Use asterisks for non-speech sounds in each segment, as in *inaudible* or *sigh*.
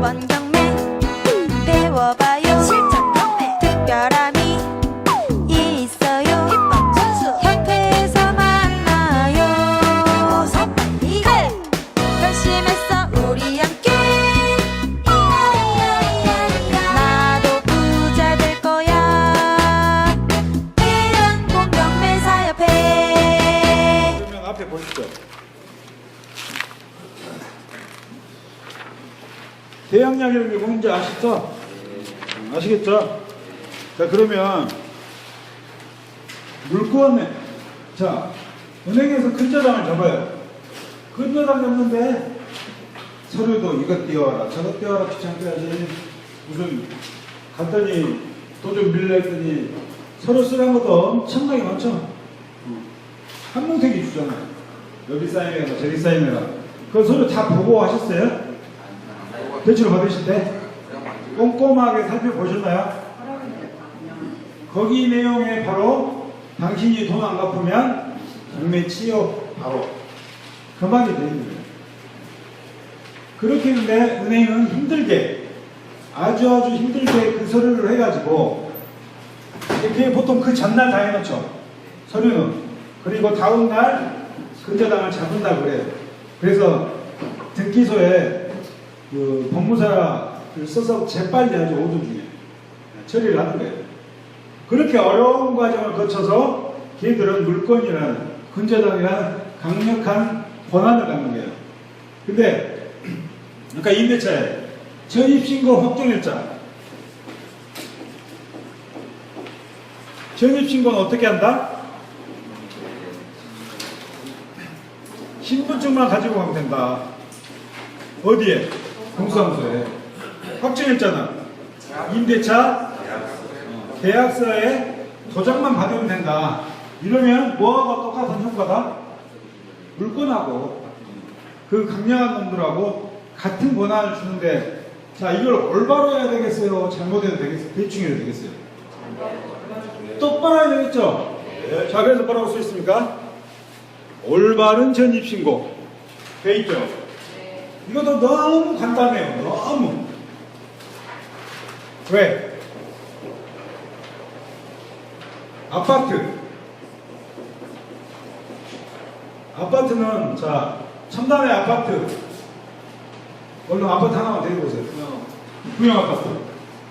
5번 경 대양약이라는 게 뭔지 아시죠? 음, 아시겠죠? 자 그러면 물건에 자 은행에서 근저당을 잡아요. 근저당 잡는데 서류도 이것 띄워라 저것 띄워라 귀찮게 하지 무슨 갔더니 돈좀 빌려 했더니 서류 쓰는 것도 엄청나게 많죠. 한 뭉탱이 주잖아요. 여기 사인해라, 저기 사인해라. 그 서류 다 보고 하셨어요? 대출 받으실 때? 꼼꼼하게 살펴보셨나요? 거기 내용에 바로 당신이 돈 안 갚으면 경매 취업 바로 되어 있는 거예요. 그렇게 했는데 은행은 힘들게 아주 아주 힘들게 그 서류를 해가지고 이렇게 보통 그 전날 다 해놓죠. 서류는. 그리고 다음날 근저당을 잡은다고 그래요. 그래서 등기소에 그 법무사를 써서 재빨리 하죠. 5분 중에. 처리를 하는 거예요. 그렇게 어려운 과정을 거쳐서 걔들은 물건이라는 근저당이라는 강력한 권한을 갖는 거예요. 근데 그러니까 임대차에 전입신고 확정일자 전입신고는 어떻게 한다? 신분증만 가지고 가면 된다. 어디에? 공수사무소에. 확정일자는 임대차 어, 계약서에 도장만 받으면 된다. 이러면 뭐하고 똑같은 효과다? 물건하고 그 강력한 놈들하고 같은 권한을 주는데 자 이걸 올바로 해야 되겠어요? 잘못해도 되겠어요? 대충 해도 되겠어요? 똑바로 해야 되겠죠? 자 그래서 뭐라고 써 있습니까? 올바른 전입신고 돼 있죠? 이것도 너무 간단해요. 너무. 왜? 아파트. 아파트는 자 첨단의 아파트. 얼른 아파트 하나만 데리고 오세요. 구형 아파트.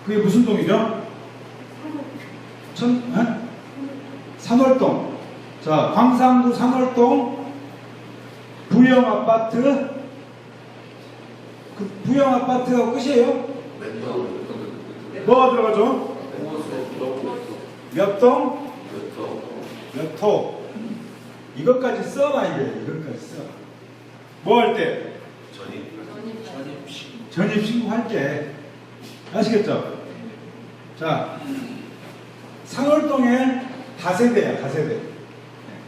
그게 무슨 동이죠? 천, 에? 산월동. 자, 광산구 산월동 부영 아파트. 그 부영 아파트가 끝이에요? 뭐가 들어가죠? 몇 동? 몇 호? 이것까지 써놔야 돼. 이것까지 써. 뭐 할 때? 전입 신고할 때. 아시겠죠? 자, 상월동에 다세대야, 다세대.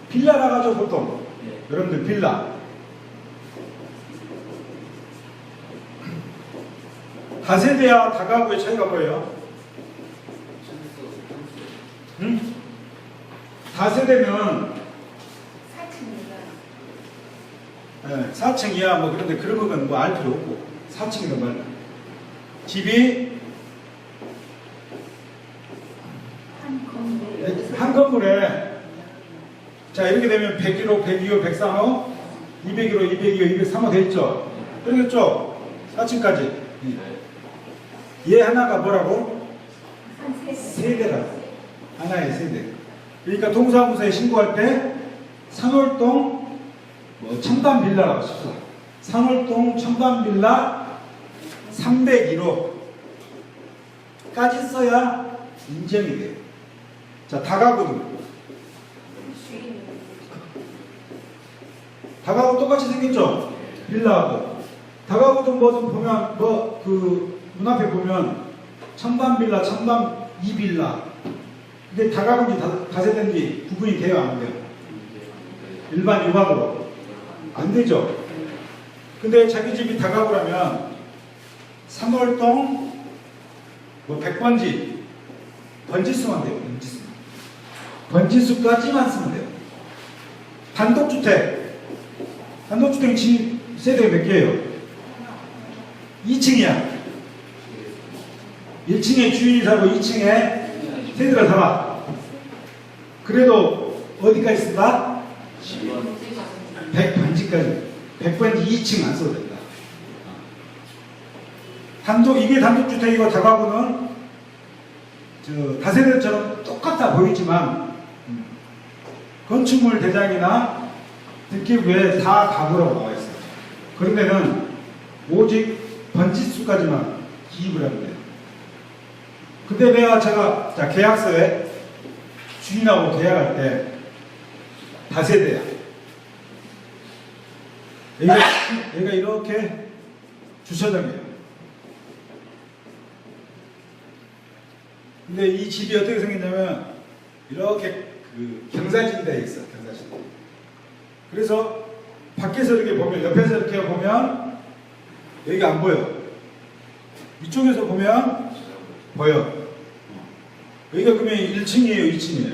빌라라 가죠, 보통. 여러분들 빌라. 다세대와 다가구의 차이가 뭐예요? 응? 다세대면 예, 4층 이하 뭐 그런데 그런 거는 뭐알 필요 없고 4층이란 말이야. 집이 한 건물에 자 이렇게 되면 101호, 102호, 103호, 201호, 202호, 203호 돼 있죠. 그러겠죠? 4층까지. 얘 하나가 뭐라고? 세대라. 하나의 세대. 그러니까 동사무소에 신고할 때 상월동 뭐 첨단 빌라라고 씁시다. 상월동 첨단 빌라 301호까지 써야 인정이 돼요. 자, 다가구는 다가구 똑같이 생겼죠? 빌라하고. 다가구도 뭐좀 보면 뭐 그 문 앞에 보면 첨단 빌라, 첨단 이 빌라. 근데 다- 다세대인지 구분이 돼요, 안 돼요? 일반 유학으로 안 되죠. 근데 자기 집이 다가구라면 3월동 뭐 100번 지 번지수만 돼요. 번지수. 번지수까지만 쓰면 돼요. 단독주택. 단독주택 집 세대가 몇 개예요? 2층이야. 1층에 주인이 살고 2층에 새들을 살아. 그래도 어디까지 쓴다? 100번지까지. 100번지 2층 안 써도 된다. 단독, 이게 단독주택이고 다가구는 저 다세대처럼 똑같아 보이지만 음, 건축물 대장이나 등기부에 다 가구라고 나와 있어요. 그런 데는 오직 번지수까지만 기입을 돼요. 근데 내가 제가 자 계약서에 주인하고 계약할 때 다세대야. 얘가, 얘가 이렇게 주차장이에요. 근데 이 집이 어떻게 생겼냐면 이렇게 그 경사진대에 있어 경사진대. 그래서 밖에서 이렇게 보면 옆에서 이렇게 보면 여기가 안 보여. 이쪽에서 보면 보여. 여기가 그러면 1층이에요, 2층이에요.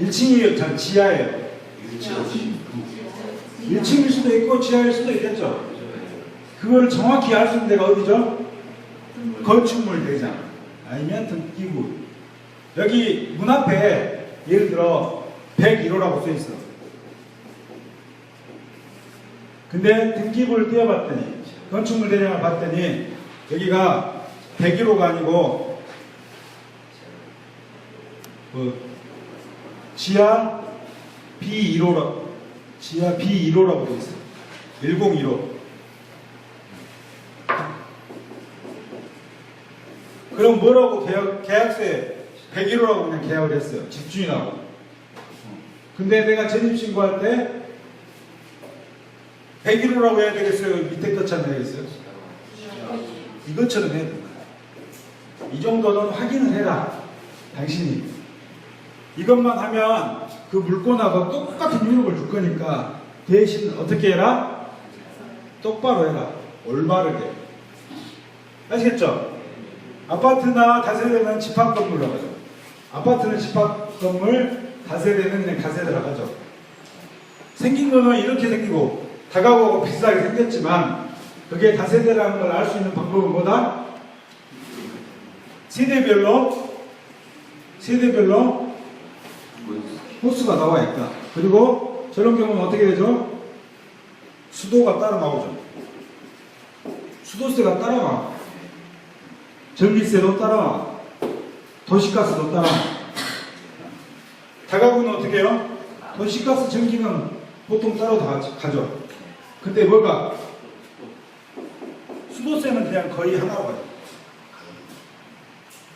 1층이에요, 전 지하예요. 1층일 수도 있고 지하일 수도 있겠죠. 그거를 정확히 알 수 있는 데가 어디죠? 건축물 대장 아니면 등기부. 여기 문 앞에 예를 들어 101호라고 써 있어. 근데 등기부를 띄워봤더니 건축물 대장을 봤더니 여기가 101호가 아니고 뭐 지하 B1호라 지하 B1호라고 되어 있어. 101호. 그럼 뭐라고 계약, 계약서에 101호라고 그냥 계약을 했어요. 집주인하고. 어. 근데 내가 전입신고할 때 101호라고 해야 되겠어요? 밑에 것처럼 해야겠어요? 이것처럼 해야 된다. 이 정도는 확인을 해라. 당신이. 이것만 하면 그 물건하고 똑같은 유럽을 줄 거니까 대신 어떻게 해라? 똑바로 해라. 올바르게. 아시겠죠? 아파트나 다세대는 집합 건물로 하죠. 아파트는 집합 건물, 다세대는 그냥 다세대라고 하죠. 생긴 거는 이렇게 생기고 다가구하고 비슷하게 생겼지만 그게 다세대라는 걸 알 수 있는 방법은 뭐다? 세대별로 세대별로 호수가 나와 있다. 그리고 저런 경우는 어떻게 되죠? 수도가 따라 나오죠. 수도세가 따라 나와. 전기세도 따라 나와. 도시가스도 따라 나와. 다가구는 어떻게 해요? 도시가스 전기는 보통 따로 다 가죠. 근데 뭐가? 수도세는 그냥 거의 하나로 가요.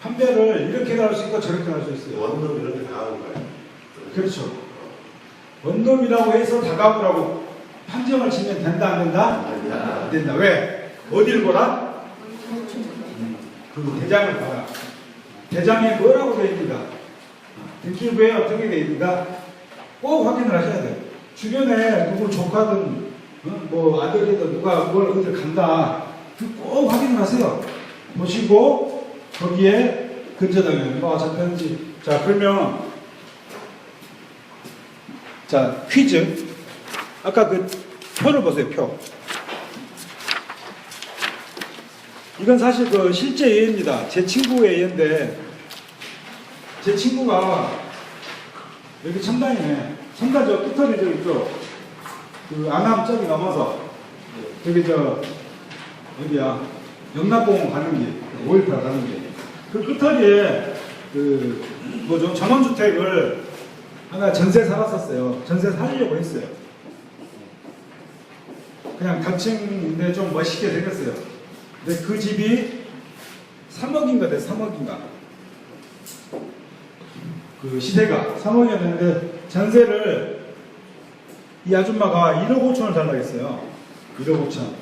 판별을 이렇게 할수 있고 저렇게 할수 있어요. 원룸 이런 게다 하는 거예요. 그렇죠. 원룸이라고 해서 다가구라고 판정을 치면 된다 안 된다? 안 된다. 왜? 어디를 보라? 그 대장을 봐라. 대장에 뭐라고 되어 있는가? 등기부에 어떻게 되어 있는가? 꼭 확인을 하셔야 돼요. 주변에 누구 조카든 어? 뭐 아들이든 누가 뭘 어디 간다. 그꼭 확인을 하세요. 보시고 거기에 근저당에 뭐 잡혔는지. 자 그러면 자, 퀴즈. 아까 그 표를 보세요, 표. 이건 사실 그 실제 예입니다. 제 친구의 예인데, 제 친구가 여기 첨단이네. 첨단 저 끝털이 저 있죠? 그 안암 저기 넘어서, 저기 저, 어디야? 영락공원 가는 길, 518 가는 길. 그 끝털이에 그, 뭐죠? 전원주택을 하나 전세 살았었어요. 전세 살려고 했어요. 그냥 단층인데 좀 멋있게 생겼어요. 근데 그 집이 3억인가 돼, 3억인가. 그 시세가 3억이었는데 전세를 이 아줌마가 1억 5천을 달라고 했어요. 1억 5천.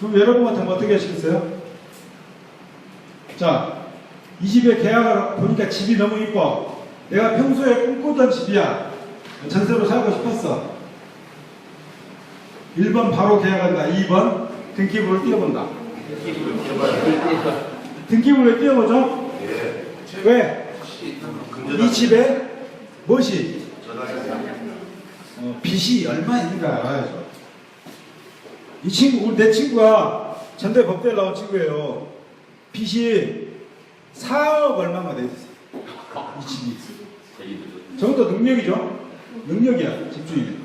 그럼 여러분 같으면 어떻게 하시겠어요? 자, 이 집에 계약을 보니까 집이 너무 이뻐. 내가 평소에 꿈꾸던 집이야. 전세로 살고 싶었어. 1번 바로 계약한다. 2번 등기부를 띄워본다. 등기부를 띄워보죠? 예. 왜? 이 집에 무엇이? 어, 빚이 얼마 있는가 알아야죠. 이 친구, 내 친구가 전대 법대에 나온 친구예요. 빚이 4억 얼마가 돼 있어요. 이 집이. 저것도 능력이죠. 능력이야. 집중이.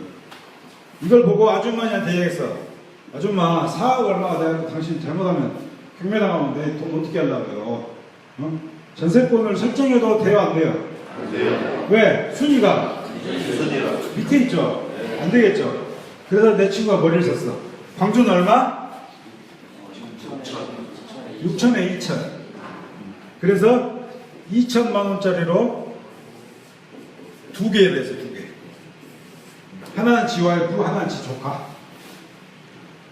이걸 보고 아줌마한테 얘기했어. 아줌마 4억 얼마가 돼가지고 당신 잘못하면 경매당하면 내 돈 어떻게 하려고요? 어? 전세권을 설정해도 돼요 안 돼요? 안 돼요. 왜? 순위가. 밑에 있죠. 안 되겠죠. 그래서 내 친구가 머리를 썼어. 광주는 얼마? 6천에 2천. 그래서 2천만 원짜리로 두 개를 했어, 두 개. 하나는 지 와이프, 하나는 지 조카.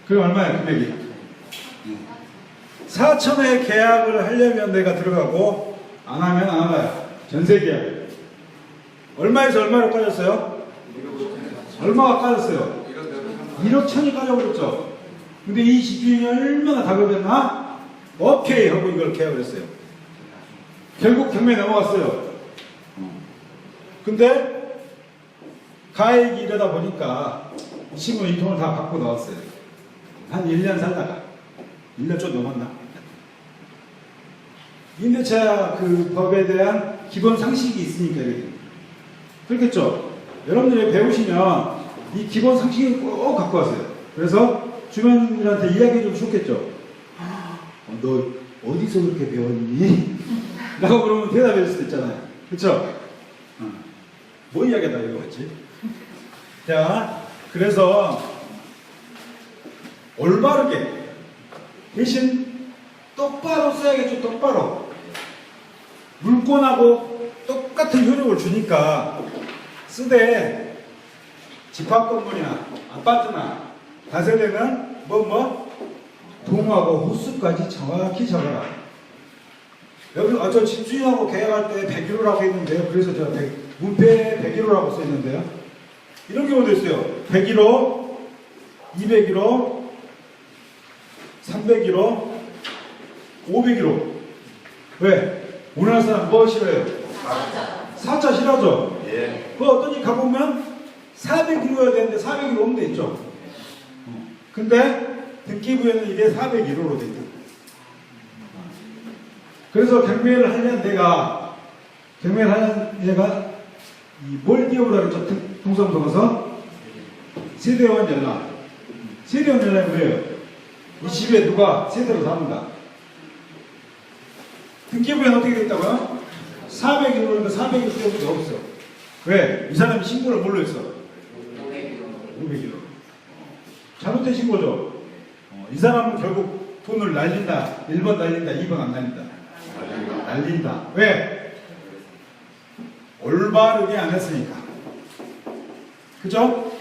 그럼 얼마야, 금액이? 4천에 계약을 하려면 내가 들어가고, 안 하면 안 하나요? 전세 계약. 얼마에서 얼마로 까졌어요? 얼마가 까졌어요? 1억 천이 까져버렸죠. 근데 이 집주인이 얼마나 다급했나? 오케이 하고 이걸 계약을 했어요. 결국 경매 넘어갔어요. 근데 가액이 이러다 보니까 이 돈을 다 받고 나왔어요. 한 1년 살다가 1년 좀 넘었나? 임대차 그 법에 대한 기본 상식이 있으니까 그렇겠죠? 여러분들이 배우시면 이 기본 상식을 꼭 갖고 왔어요. 그래서 주변인들한테 이야기해 주면 좋겠죠? 어, 너 어디서 그렇게 배웠니? *laughs* 라고 그러면 대답해 줄 수도 있잖아요. 어. 뭐 이야기하다 이거 같지? 자, 그래서 올바르게 대신 똑바로 써야겠죠, 똑바로. 물권하고 똑같은 효력을 주니까 쓰되 집합 건물이나 아파트나 다세대는 뭐 뭐 동하고 호수까지 정확히 적어라. 여기 아, 저 집주인하고 계약할 때 101호라고 했는데요. 그래서 제가 100, 문패에 101호라고 써 있는데요. 이런 경우도 있어요. 101호, 201호, 301호, 501호. 왜? 우리나라 사람 뭐 싫어요? 사자 싫어하죠? 예. 그 어떤 집 가보면 401호여야 되는데 401호 없는 데 있죠. 근데 등기부에는 이게 401호로 돼 있다. 그래서 경매를 하면 내가 경매를 하는 얘가 이 뭘 띄워보라 그랬죠? 가서 세대원 연락. 세대원 연락이 뭐예요? 이 집에 누가 세대로 사는가? 등기부에는 어떻게 돼 있다고요? 401호인데 401호 때문에 없어. 왜? 이 사람이 신고를 뭘로 했어? 500kg. 잘못된 신고죠. 어, 이 사람은 결국 돈을 날린다. 1번 날린다. 2번 안 날린다. 날린다. 왜? 올바르게 안 했으니까. 그죠?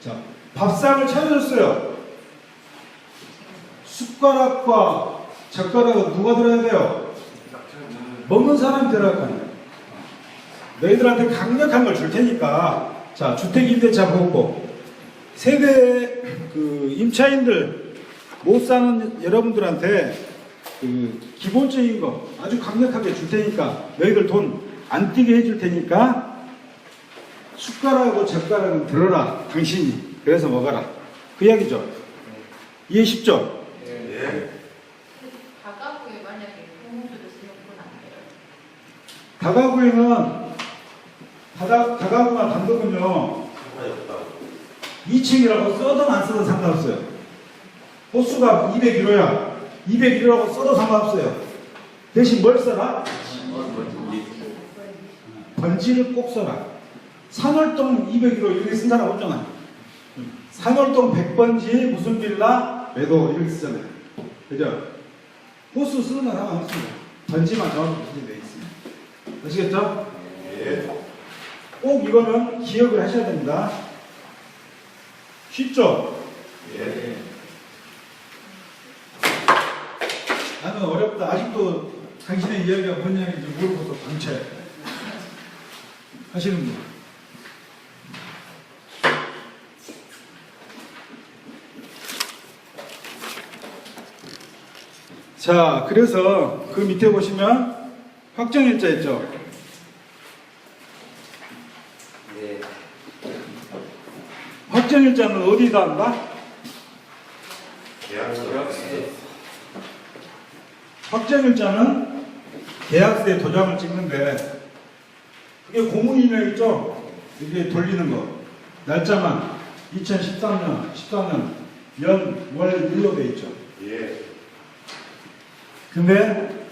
자, 밥상을 차려줬어요. 숟가락과 젓가락은 누가 들어야 돼요? 먹는 사람이 들어갈 거야. 너희들한테 강력한 걸 줄 테니까 자 주택 임대차 보고 세대 그 임차인들 못 사는 여러분들한테 그 기본적인 거 아주 강력하게 줄 테니까 너희들 돈 안 뛰게 해줄 테니까 숟가락하고 젓가락은 들어라 당신이 그래서 먹어라 그 이야기죠 이해 쉽죠? 예. 가까우에 만약에 공무주를 쓰면 그건 안 돼요. 다가구에는 다가, 다가구나 단독은요 상관이 없다. 2층이라고 써도 안 써도 상관없어요. 호수가 201호야. 201호라고 써도 상관없어요. 대신 뭘 써라? 번지를 꼭 써라. 산월동 201호 이렇게 쓴 사람 없잖아. 산월동 100번지 무슨 빌라 매도 이렇게 쓰잖아요. 그죠? 호수 쓰는 건 상관없습니다. 번지만 정확히 기재되어 있습니다. 아시겠죠? 예. 꼭 이거는 기억을 하셔야 됩니다. 쉽죠? 예. 나는 어렵다. 아직도 당신의 이야기가 뭔 이야기인지 모르고서 방치해. 하시는 분. 자, 그래서 그 밑에 보시면 확정일자 있죠? 예. 확정일자는 어디다 한다? 계약서. 확정일자는 계약서에 도장을 찍는데 그게 공문이면 있죠? 이게 돌리는 거. 날짜만 2013년, 14년 연, 월, 일로 돼 있죠. 예. 근데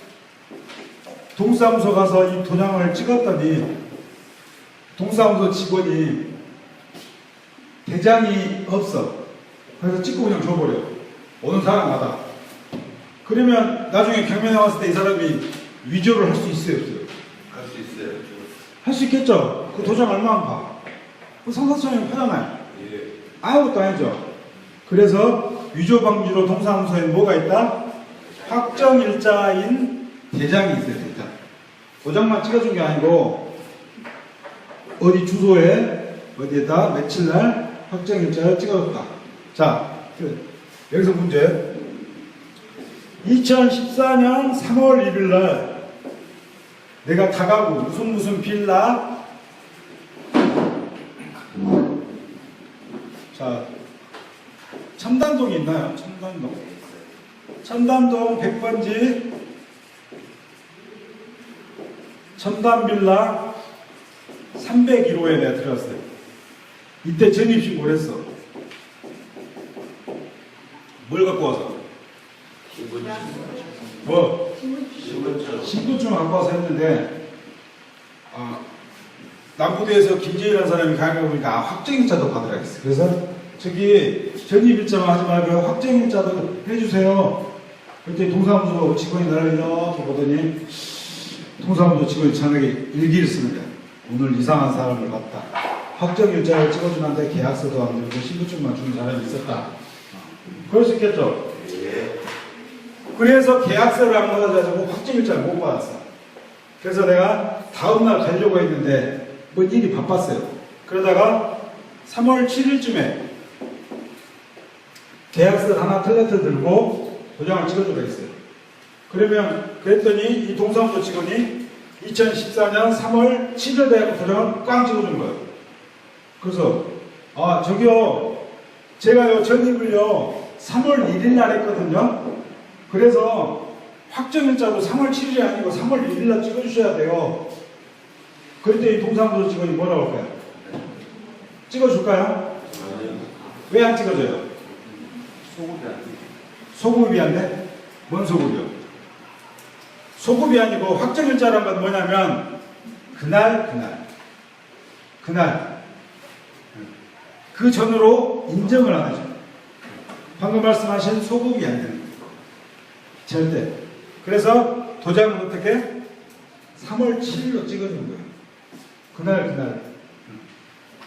동사무소 가서 이 도장을 찍었더니 동사무소 직원이 대장이 없어. 그래서 찍고 그냥 줘버려. 오는 사람마다. 그러면 나중에 경매 나왔을 때 이 사람이 위조를 할 수 있어요, 없어요? 할 수 있어요. 할 수 있겠죠? 그 도장 얼마나 봐. 그 상사청이 파잖아요. 예. 아무것도 아니죠. 그래서 위조 방지로 동사무소에 뭐가 있다? 확정일자인 대장이 있어요, 대장. 도장만 찍어준 게 아니고, 어디 주소에, 어디에다, 며칠 날 확정일자를 찍어줬다. 자, 그, 여기서 문제. 2014년 3월 1일 날, 내가 다가구, 무슨 무슨 빌라, 자, 첨단동이 있나요? 첨단동. 첨단동 100번지 첨단빌라 301호에 내가 들어갔어요. 이때 전입신고를 했어. 뭘 갖고 와서? 뭐? 신분증. 신분증 갖고 와서 했는데 아, 남부대에서 김재일이라는 사람이 가게 보니까 아, 확정일자도 받으라겠어. 그래서 저기 전입일자만 하지 말고 확정일자도 해주세요. 그때 동사무소 직원이 나를 이렇게 보더니 동사무소 직원이 저에게 일기를 쓰는 거야. 오늘 이상한 사람을 봤다. 확정일자를 찍어주는데 계약서도 안 들고 신분증만 주는 사람이 있었다. 어. 그럴 수 있겠죠. 예. 그래서 계약서를 안 받아가지고 확정일자를 못 받았어. 그래서 내가 다음날 가려고 했는데 뭐 일이 바빴어요. 그러다가 3월 7일쯤에 계약서 하나 텔레트 들고 도장을 찍어주라 했어요. 그러면 그랬더니 이 동사무소 직원이 2014년 3월 7일 대학 도장을 꽝 찍어준 거예요. 그래서 아 저기요 제가요 전입을요 3월 1일 날 했거든요. 그래서 확정일자도 3월 7일이 아니고 3월 1일 날 찍어주셔야 돼요. 그랬더니 동사무소 직원이 뭐라고 할까요? 찍어줄까요? 왜 안 찍어줘요? 소금이 안 돼. 소급이 안 돼? 뭔 소급이요? 소급이 아니고 확정일자란 건 뭐냐면 그날 그날 그날 그 전으로 인정을 안 하죠. 방금 말씀하신 소급이 안 되는. 절대. 그래서 도장은 어떻게? 3월 7일로 찍어준 거예요. 그날 그날.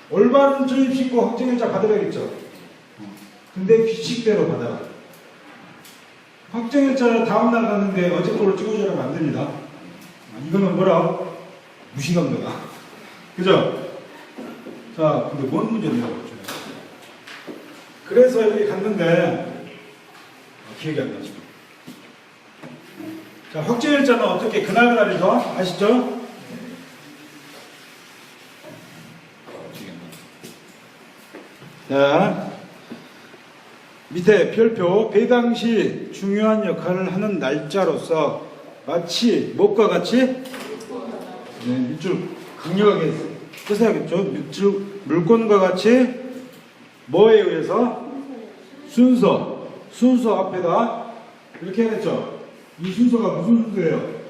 올바른 조입신고 확정일자 받으라겠죠. 근데 규칙대로 받아라. 확정일자를 다음날 갔는데 어제 거로 찍어주라면 안 됩니다. 아, 이거는 뭐라? 무시감도다. 그죠? 자, 근데 뭔 문제냐고. 그래서 여기 갔는데, 아, 기억이 안 나죠. 자, 확정일자는 어떻게 그날그날이죠? 아시죠? 자, 밑에 별표 배당 시 중요한 역할을 하는 날짜로서 마치 무엇과 같이 네, 밑줄 강력하게 쓰셔야겠죠. 밑줄 물건과 같이 뭐에 의해서 순서 순서 앞에다 이렇게 해야 겠죠. 이 순서가 무슨 순서예요?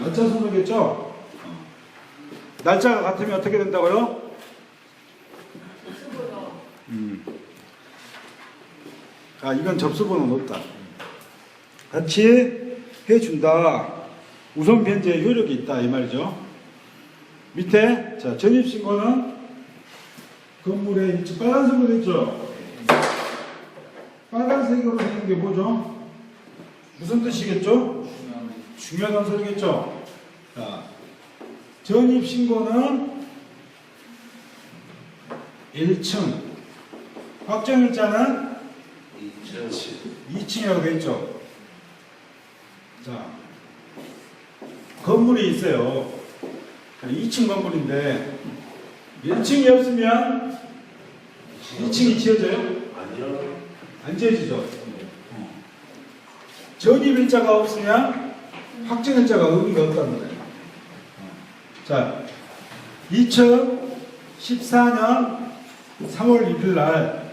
날짜 순서겠죠. 날짜가 같으면 어떻게 된다고요? 음. 아, 이건 접수번호 높다. 같이 해준다. 우선 변제의 효력이 있다. 이 말이죠. 밑에, 자, 전입신고는 건물에. 빨간색으로 돼 있죠. 빨간색으로 되는 게 뭐죠? 무슨 뜻이겠죠? 중요하다는 소리겠죠? 자, 전입신고는 1층, 확정일자는 2007. 2층이라고 돼 있죠. 자, 건물이 있어요. 2층 건물인데 1층이 없으면 2층이 지어져요? 아니요. 안 지어지죠. 전입 일자가 없으면 확정 일자가 의미가 없다는 거예요. 자, 2014년 3월 1일 날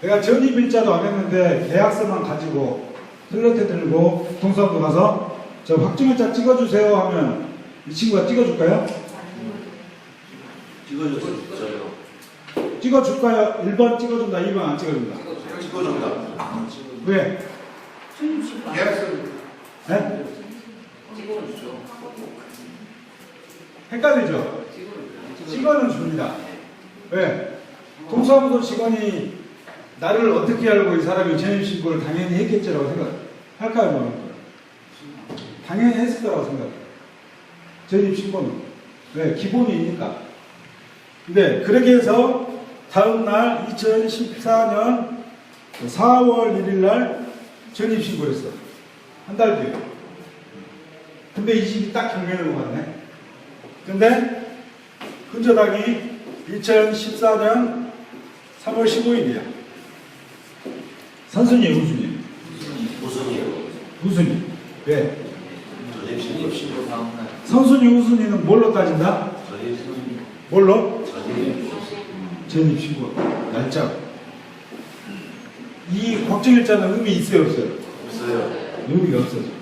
내가 전입 일자도 안 했는데 계약서만 가지고 플러트 들고 동사무소 가서 저 확정 일자 찍어주세요 하면 이 친구가 찍어줄까요? 찍어줬어요. 찍어줄까요? 1번 찍어준다, 2번 안 찍어준다. 찍어준다. 왜? 계약서 네? 찍어주죠. 헷갈리죠? 직원은 줍니다. 왜? 동사무소 직원이 나를 어떻게 알고 이 사람이 전입신고를 당연히 했겠지라고 생각할까요? 뭐? 당연히 했을 거라고 생각해요. 전입신고는. 왜? 기본이니까. 근데 그렇게 해서 다음날 2014년 4월 1일 날 전입신고를 했어. 한 달 뒤에. 근데 이 집이 딱 경매에 갔네. 근데 근저당이 2014년 3월 15일이야. 선순위, 우순위? 무슨이에요? 우순위. 왜? 전입신고. 선순위, 우순위는 뭘로 따진다? 전입신고. 뭘로? 전입신고. 전입신고. 날짜. 이 확정일자는 의미 있어요, 없어요? 없어요. 의미가 없어져.